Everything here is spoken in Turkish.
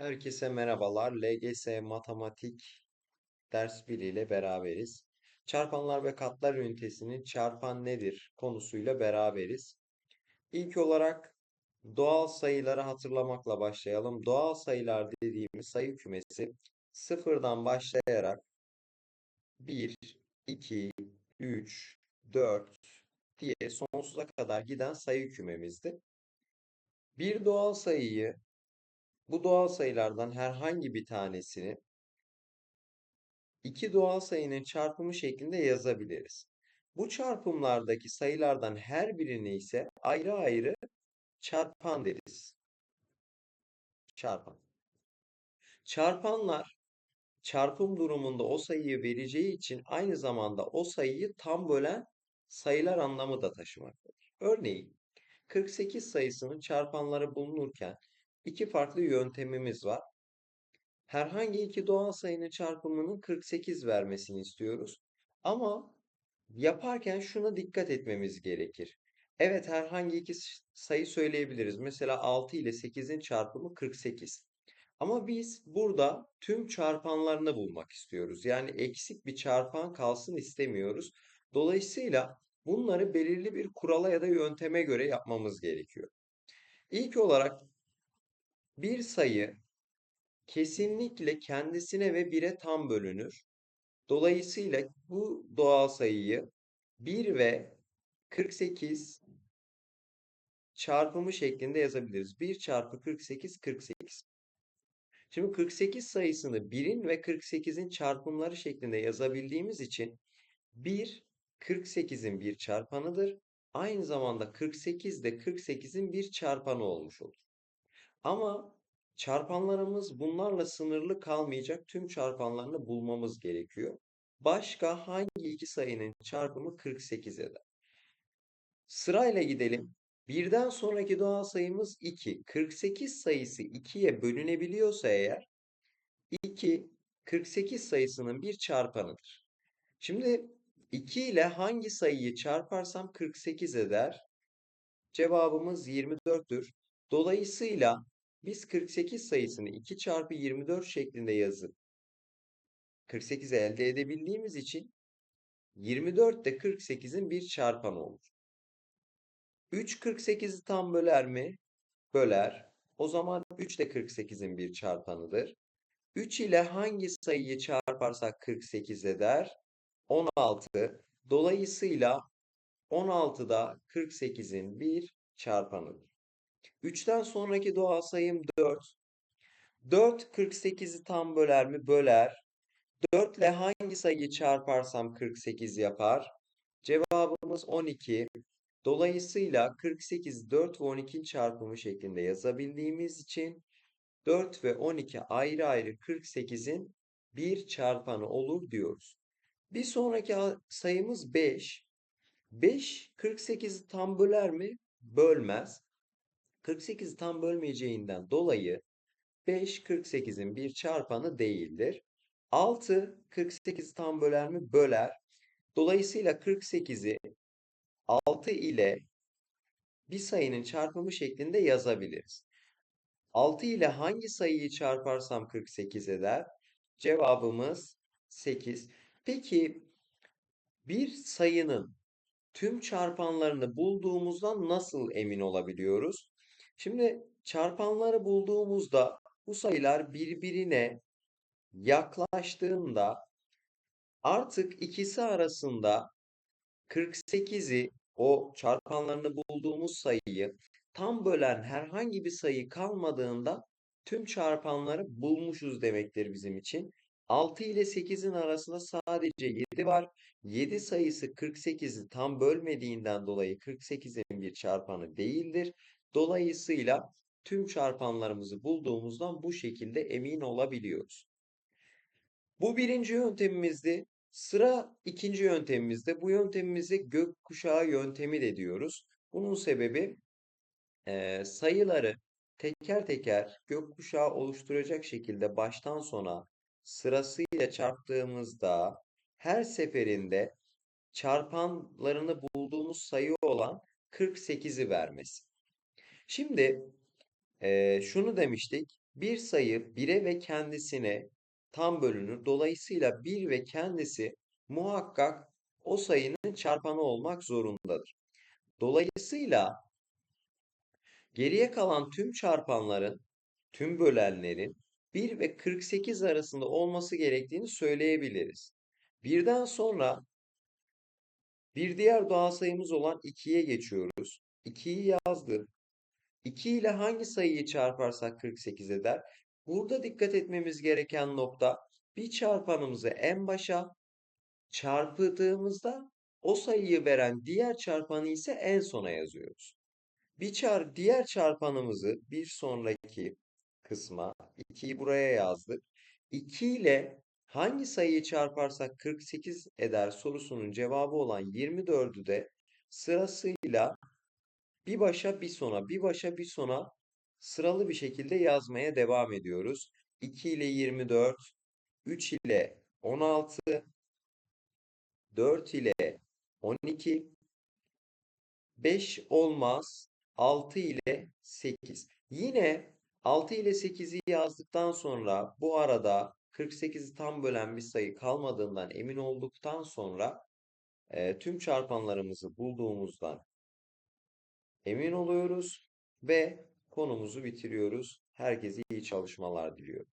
Herkese merhabalar. LGS Matematik ders 1 ile beraberiz. Çarpanlar ve katlar ünitesinin çarpan nedir konusuyla beraberiz. İlk olarak doğal sayıları hatırlamakla başlayalım. Doğal sayılar dediğimiz sayı kümesi sıfırdan başlayarak 1, 2, 3, 4 diye sonsuza kadar giden sayı kümemizdi. Bir doğal sayıyı bu doğal sayılardan herhangi bir tanesini iki doğal sayının çarpımı şeklinde yazabiliriz. Bu çarpımlardaki sayılardan her birini ise ayrı ayrı çarpan deriz. Çarpan. Çarpanlar çarpım durumunda o sayıyı vereceği için aynı zamanda o sayıyı tam bölen sayılar anlamı da taşımaktadır. Örneğin 48 sayısının çarpanları bulunurken iki farklı yöntemimiz var. Herhangi iki doğal sayının çarpımının 48 vermesini istiyoruz. Ama yaparken şuna dikkat etmemiz gerekir. Evet herhangi iki sayı söyleyebiliriz. Mesela 6 ile 8'in çarpımı 48. Ama biz burada tüm çarpanlarını bulmak istiyoruz. Yani eksik bir çarpan kalsın istemiyoruz. Dolayısıyla bunları belirli bir kurala ya da yönteme göre yapmamız gerekiyor. İlk olarak bir sayı kesinlikle kendisine ve 1'e tam bölünür. Dolayısıyla bu doğal sayıyı 1 ve 48 çarpımı şeklinde yazabiliriz. 1 çarpı 48 48. Şimdi 48 sayısını 1'in ve 48'in çarpımları şeklinde yazabildiğimiz için 1 48'in bir çarpanıdır. Aynı zamanda 48 de 48'in bir çarpanı olmuş olur. Ama çarpanlarımız bunlarla sınırlı kalmayacak tüm çarpanlarını bulmamız gerekiyor. Başka hangi iki sayının çarpımı 48 eder? Sırayla gidelim. Birden sonraki doğal sayımız 2. 48 sayısı 2'ye bölünebiliyorsa eğer 2 48 sayısının bir çarpanıdır. Şimdi 2 ile hangi sayıyı çarparsam 48 eder? Cevabımız 24'tür. Dolayısıyla biz 48 sayısını 2 çarpı 24 şeklinde yazıp 48'i elde edebildiğimiz için 24 de 48'in bir çarpanı olur. 3 48'i tam böler mi? Böler. O zaman 3 de 48'in bir çarpanıdır. 3 ile hangi sayıyı çarparsak 48 eder? 16. Dolayısıyla 16 da 48'in bir çarpanıdır. 3'ten sonraki doğal sayım 4. 4 48'i tam böler mi? Böler. 4 ile hangi sayıyı çarparsam 48 yapar? Cevabımız 12. Dolayısıyla 48 4 ve 12'nin çarpımı şeklinde yazabildiğimiz için 4 ve 12 ayrı ayrı 48'in bir çarpanı olur diyoruz. Bir sonraki sayımız 5. 5 48'i tam böler mi? Bölmez. 48'i tam bölmeyeceğinden dolayı 5 48'in bir çarpanı değildir. 6 48'i tam böler mi? Böler. Dolayısıyla 48'i 6 ile bir sayının çarpımı şeklinde yazabiliriz. 6 ile hangi sayıyı çarparsam 48 eder? Cevabımız 8. Peki bir sayının tüm çarpanlarını bulduğumuzdan nasıl emin olabiliyoruz? Şimdi çarpanları bulduğumuzda bu sayılar birbirine yaklaştığında artık ikisi arasında 48'i o çarpanlarını bulduğumuz sayıyı tam bölen herhangi bir sayı kalmadığında tüm çarpanları bulmuşuz demektir bizim için. 6 ile 8'in arasında sadece 7 var. 7 sayısı 48'i tam bölmediğinden dolayı 48'in bir çarpanı değildir. Dolayısıyla tüm çarpanlarımızı bulduğumuzdan bu şekilde emin olabiliyoruz. Bu birinci yöntemimizdi. Sıra ikinci yöntemimizde. Bu yöntemimize gökkuşağı yöntemi de diyoruz. Bunun sebebi e, sayıları teker teker gökkuşağı oluşturacak şekilde baştan sona sırasıyla çarptığımızda her seferinde çarpanlarını bulduğumuz sayı olan 48'i vermesi. Şimdi e, şunu demiştik. Bir sayı 1'e ve kendisine tam bölünür. Dolayısıyla 1 ve kendisi muhakkak o sayının çarpanı olmak zorundadır. Dolayısıyla geriye kalan tüm çarpanların, tüm bölenlerin 1 ve 48 arasında olması gerektiğini söyleyebiliriz. Birden sonra bir diğer doğal sayımız olan 2'ye geçiyoruz. 2'yi yazdık. 2 ile hangi sayıyı çarparsak 48 eder? Burada dikkat etmemiz gereken nokta bir çarpanımızı en başa çarptığımızda o sayıyı veren diğer çarpanı ise en sona yazıyoruz. Bir çar diğer çarpanımızı bir sonraki kısma 2'yi buraya yazdık. 2 ile hangi sayıyı çarparsak 48 eder sorusunun cevabı olan 24'ü de sırasıyla bir başa bir sona, bir başa bir sona sıralı bir şekilde yazmaya devam ediyoruz. 2 ile 24, 3 ile 16, 4 ile 12, 5 olmaz, 6 ile 8. Yine 6 ile 8'i yazdıktan sonra bu arada 48'i tam bölen bir sayı kalmadığından emin olduktan sonra e, tüm çarpanlarımızı bulduğumuzdan emin oluyoruz ve konumuzu bitiriyoruz. Herkese iyi çalışmalar diliyorum.